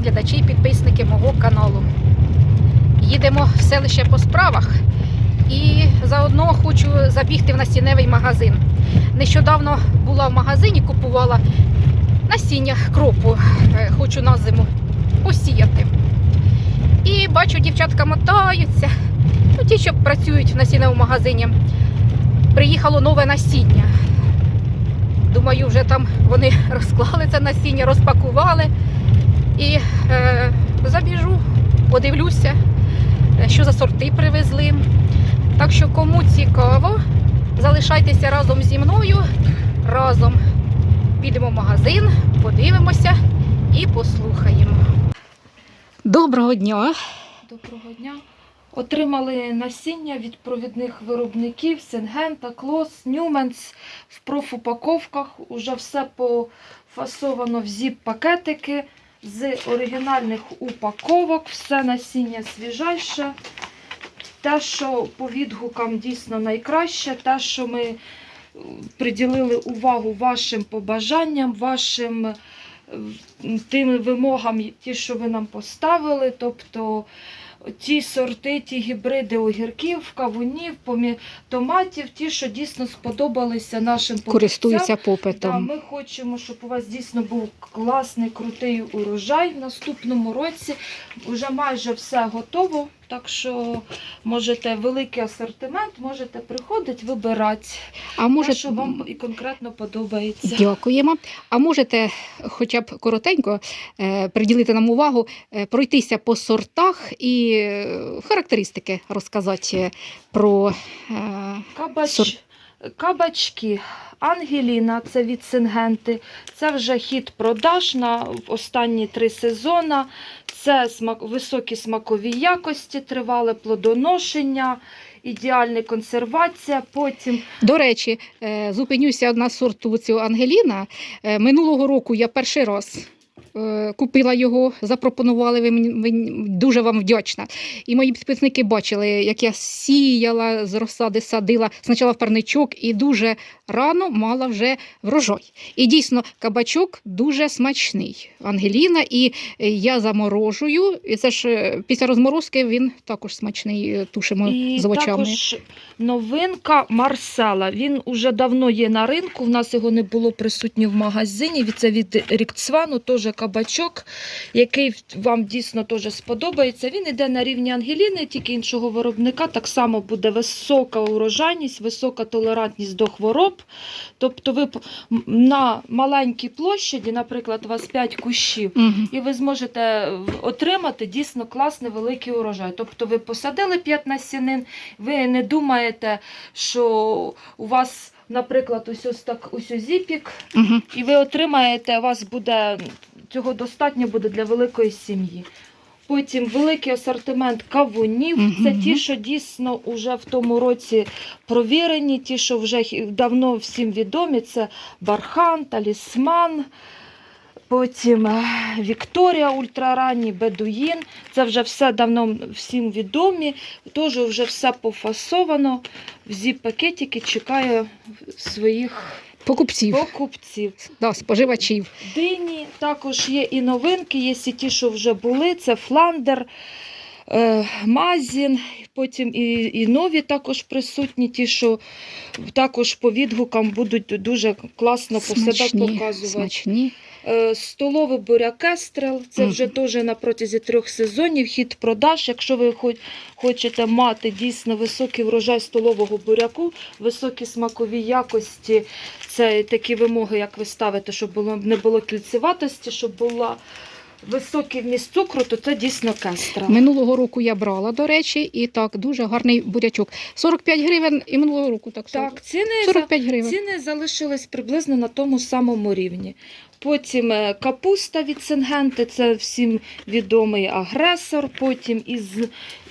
глядачі і підписники мого каналу. Їдемо в селище по справах і заодно хочу забігти в настіневий магазин. Нещодавно була в магазині, купувала насіння кропу. Е, Хочу на зиму посіяти. І бачу, дівчатка мотаються. Ну, ті, що працюють в насінневому магазині. Приїхало нове насіння. Думаю, вже там вони розклали це насіння, розпакували. І е, забіжу, подивлюся, е, що за сорти привезли. Так що, кому цікаво, залишайтеся разом зі мною. Разом підемо в магазин, подивимося і послухаємо. Доброго дня! Доброго дня. Отримали насіння від провідних виробників Сингента, Клос, Нюменс в профупаковках. Уже все пофасовано в зіп-пакетики з оригінальних упаковок. Все насіння свіжайше. Те, що по відгукам дійсно найкраще, те, що ми е, приділили увагу вашим побажанням, вашим е, тим вимогам, ті, що ви нам поставили. Тобто ті сорти, ті гібриди огірків, кавунів, помі... томатів, ті, що дійсно сподобалися нашим покупцям. попитом. Да, ми хочемо, щоб у вас дійсно був класний, крутий урожай в наступному році. Вже майже все готово. Так що можете великий асортимент, можете приходити, вибирати А те, може, що вам і конкретно подобається. Дякуємо. А можете хоча б коротенько е, приділити нам увагу, е, пройтися по сортах і е, характеристики розказати про е, Кабач... Сорт. Кабачки. Ангеліна, це від Сингенти. Це вже хід продаж на останні три сезони. Це смак... високі смакові якості, тривале плодоношення, ідеальна консервація. Потім До речі, е, зупинюся на сорту цього Ангеліна. Е, Минулого року я перший раз. Е, Купила його, запропонували ви мені дуже вам вдячна. І мої підписники бачили, як я сіяла з розсади, садила спочатку в парничок і дуже рано мала вже врожай. І дійсно, кабачок дуже смачний. Ангеліна, і я заморожую. І це ж е, після розморозки він також смачний, е, тушимо і з овочами. також новинка Марсела. Він уже давно є на ринку. В нас його не було присутньо в магазині. Це від Рікцвану, теж кабачок, який вам дійсно теж сподобається. Він іде на рівні Ангеліни, тільки іншого виробника. Так само буде висока урожайність, висока толерантність до хвороб. Тобто ви на маленькій площаді, наприклад, у вас 5 кущів. Мгм. І ви зможете отримати дійсно класний великий урожай. Тобто ви посадили 5 насінин, ви не думаєте, що у вас, наприклад, ось ось так ось ось зіпік, Мгм. і ви отримаєте, у вас буде цього достатньо буде для великої сім'ї. Потім великий асортимент кавунів. Це ті, що дійсно вже в тому році провірені, ті, що вже давно всім відомі. Це бархан, талісман. Потім е, Вікторія ультраранній, Бедуїн. Це вже все давно всім відомі. Теж вже все пофасовано. В зіп-пакетики чекає своїх Покупців. покупців. Да, споживачів. Дині також є і новинки, є і ті, що вже були. Це Фландер, е, Мазін, потім і, і нові також присутні, ті, що також по відгукам будуть дуже класно по себе показувати. смачні. Е, Столовий буряк Естрел, це вже теж на протязі трьох сезонів хід продаж. Якщо ви хоч- хочете мати дійсно високий врожай столового буряку, високі смакові якості, це такі вимоги, як ви ставите, щоб було, не було кільцеватості, щоб була високий вміст цукру, то це дійсно кестра. Минулого року я брала, до речі, і так, дуже гарний бурячок. 45 гривень і минулого року так само. Так, ціни, 45 гривень. ціни залишились приблизно на тому самому рівні. Потім е, капуста від Сингенти, це всім відомий агресор. Потім із,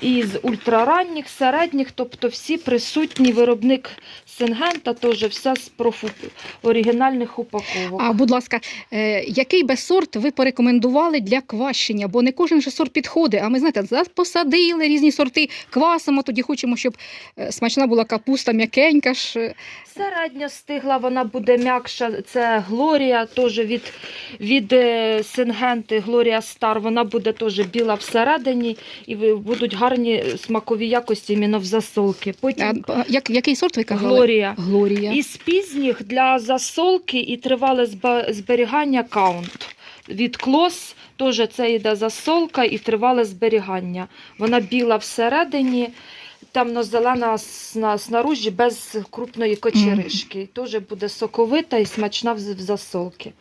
із ультраранніх, середніх, тобто всі присутні виробник Сингента, теж все з профу оригінальних упаковок. А, будь ласка, е, який би сорт ви порекомендували для кващення? Бо не кожен же сорт підходить. А ми знаєте, посадили різні сорти, квасимо, тоді хочемо, щоб е, смачна була капуста, м'якенька ж. Середня стигла, вона буде м'якша. Це Глорія, теж від від, від е, Сингенти Глорія Стар, вона буде теж біла всередині і будуть гарні смакові якості іменно в засолки. Потім а, як, який сорт ви казали? Глорія. Глорія. Із пізніх для засолки і тривале зберігання каунт. Від клос теж це йде засолка і тривале зберігання. Вона біла всередині, темно-зелена сна- снаружі без крупної кочеришки. Теж буде соковита і смачна в засолки.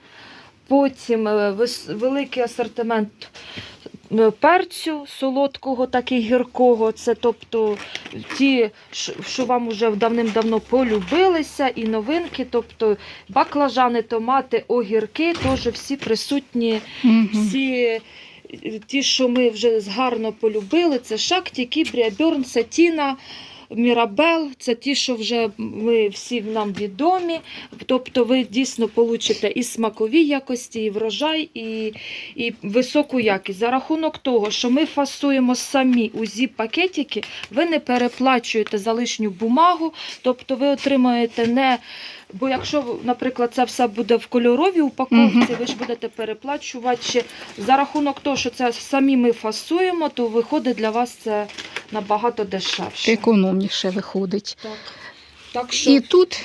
Потім е, великий асортимент е, перцю солодкого, так і гіркого. Це тобто ті, що- вам вже давним-давно полюбилися, і новинки, тобто баклажани, томати, огірки, теж всі присутні, всі ті, що ми вже гарно полюбили, це Шакті, Кібрія, Бьорн, Сатіна. Мірабел, це ті, що вже ми всі нам відомі. Тобто ви дійсно получите і смакові якості, і врожай, і, і високу якість. За рахунок того, що ми фасуємо самі у зіп-пакетики, ви не переплачуєте за лишню бумагу, тобто ви отримаєте не. Бо якщо, наприклад, це все буде в кольоровій упаковці, Мгм. ви ж будете переплачувати. ще. За рахунок того, що це самі ми фасуємо, то виходить для вас це набагато дешевше. Економніше виходить. Так. Так що І тут,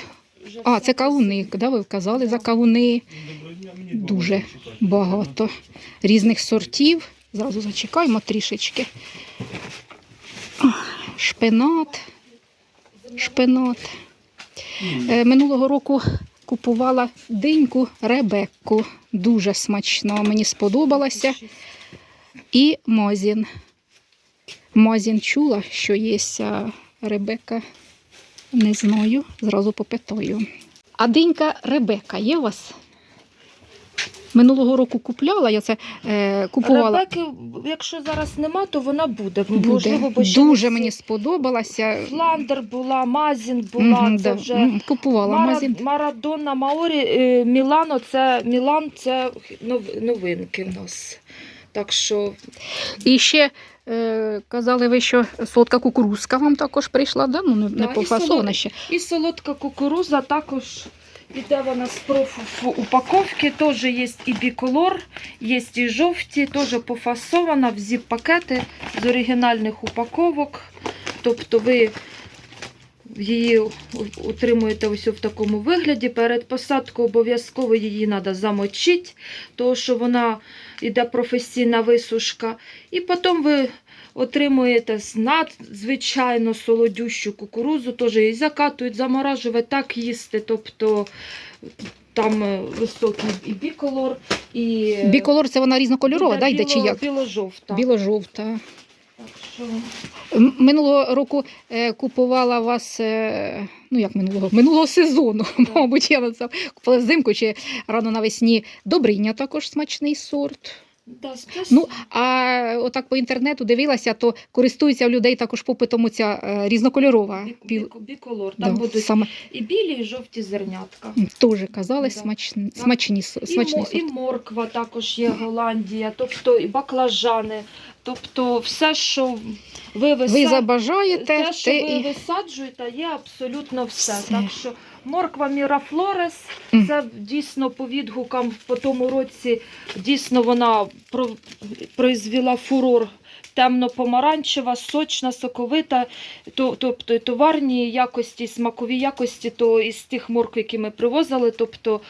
а, це кавуни, да, ви вказали за кавуни. Дуже багато різних сортів. Зразу зачекаємо трішечки. Шпинат, шпинат. Е, Минулого року купувала диньку Ребекку. Дуже смачно, мені сподобалася. І Мозін. Мозін чула, що є Ребека. Не знаю, зразу попитаю. А динька Ребека є у вас? Минулого року купляла, я це е, купувала. Ребеки, якщо зараз нема, то вона буде. Буде. Можливо, бо ще Дуже мені сподобалася. Фландер була, Мазін була, Мгм, це да, вже м, Купувала Мара- магазин. Марадона Маорі, е, Мілано, це Мілан, це нов- новинки в нас. Так що І ще е, казали ви, що солодка кукурузка вам також прийшла, да? ну, не, Да, і пофасована ще. і солодка кукуруза також іде вона з профу упаковки. Теж є і біколор, є і жовті, теж пофасована в зіп-пакети з оригінальних упаковок. Тобто ви її утримуєте ось в такому вигляді. Перед посадкою обов'язково її треба замочити, тому що вона йде професійна висушка. І потім ви отримуєте надзвичайно солодющу кукурузу, теж її закатують, заморажують, так їсти. Тобто там е, високий і біколор, і е, Біколор це вона різнокольорова, да, йде чи як? Біло-жовта. Біло-жовта. Так що... Минулого року е, купувала вас, е, ну як минулого, минулого сезону, мабуть, я на купила взимку чи рано навесні. Добриня також смачний сорт. Да, Ну, а отак по інтернету дивилася, то користується у людей також попитом оця е, різнокольорова. бі- Біл... біко- Да, Там будуть саме і білі, і жовті зернятка. теж казали Да. смачні, Да. смачні, со- І, мо- і морква також є Голландія, тобто і баклажани, тобто все, що ви, Ви забажаєте, те, що те ви і висаджуєте, є абсолютно все. Все. Так що морква Мірафлорес, це дійсно по відгукам по тому році, дійсно вона про- произвела фурор. Темно-помаранчева, сочна, соковита, то, тобто товарні якості, смакові якості, то із тих моркв, які ми привозили, тобто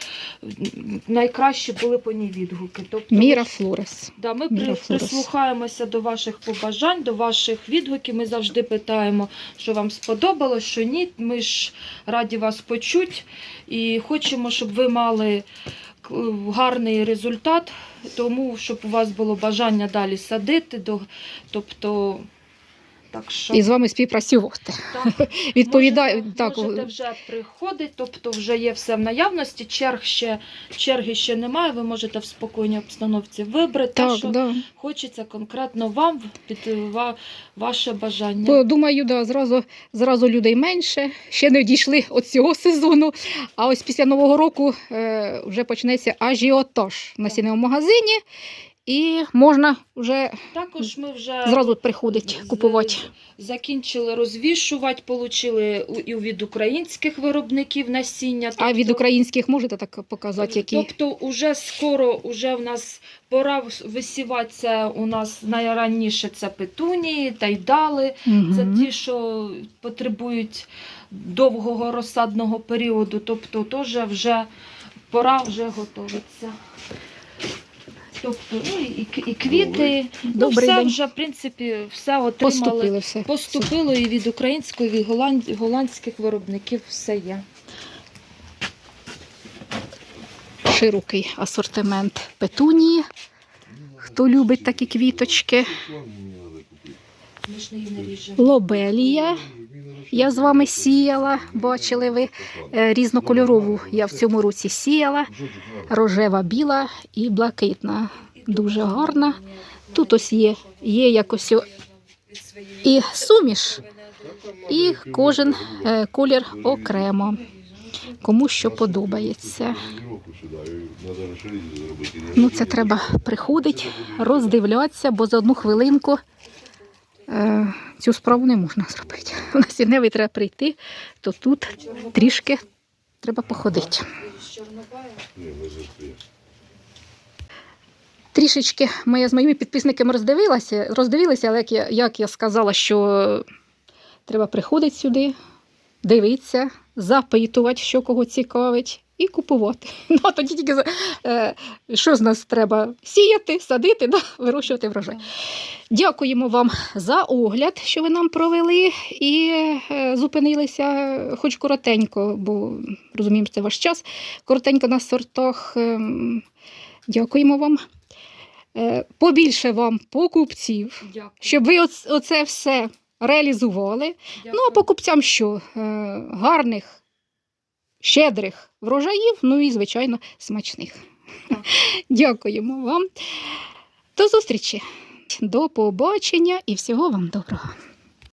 найкращі були по ній відгуки. Тобто, Міра Флорес. Да, ми Мірафлорес. прислухаємося до ваших побажань, до ваших відгуків. Ми завжди питаємо, що вам сподобалось, що ні. Ми ж раді вас почути і хочемо, щоб ви мали гарний результат, тому щоб у вас було бажання далі садити. Тобто, так що І з вами співпрацювати. так, Відповідаю можете, так. можете вже приходити, тобто вже є все в наявності. Черг ще черги ще немає. Ви можете в спокійній обстановці вибрати. Так, що да. Хочеться конкретно вам під ва- ваше бажання. Бо думаю, да, зразу, зразу людей менше. Ще не дійшли від цього сезону. А ось після Нового року е, вже почнеться ажіотаж на Так. сіневому магазині. І можна вже Також ми вже зразу приходить купувати. закінчили розвішувати, отримали і від українських виробників насіння. А від тобто- українських можете так показати, які Тобто уже скоро уже в нас пора висіватися у нас найраніше це петунії, тайдали. Це ті, що потребують довгого розсадного періоду, тобто теж вже пора вже готуватися. Тобто, ну і, і квіти, ну, Добрий все день. вже, в принципі, все отримали. поступили все. Поступило і від українського, і від голланд- голландських виробників все є. Широкий асортимент петунії. Хто любить такі квіточки? Її. Лобелія. Я з вами сіяла, бачили ви е, різнокольорову. Я в цьому році сіяла. Рожева, біла і блакитна. Дуже гарна. Тут ось є, є якось і суміш, і кожен е, колір окремо. Кому що подобається. Ну, це треба приходити, роздивлятися, бо за одну хвилинку е, цю справу не можна зробити. У нас сіневий треба прийти, то тут трішки треба походити. Трішечки ми з моїми підписниками роздивилася, роздивилися, але як я, як я сказала, що треба приходити сюди, дивитися, запитувати, що кого цікавить, і купувати. Ну, а тоді тільки е, що з нас треба сіяти, садити, да, вирощувати врожай. Дякуємо вам за огляд, що ви нам провели, і е, зупинилися хоч коротенько, бо розуміємо, це ваш час. Коротенько на сортах. ем, Дякуємо вам. Е, Побільше вам покупців, Дякую. щоб ви оц- оце все реалізували. Ну, а покупцям що? Е, Гарних, щедрих врожаїв, ну і, звичайно, смачних. Дякуємо вам. До зустрічі, до побачення і всього вам доброго.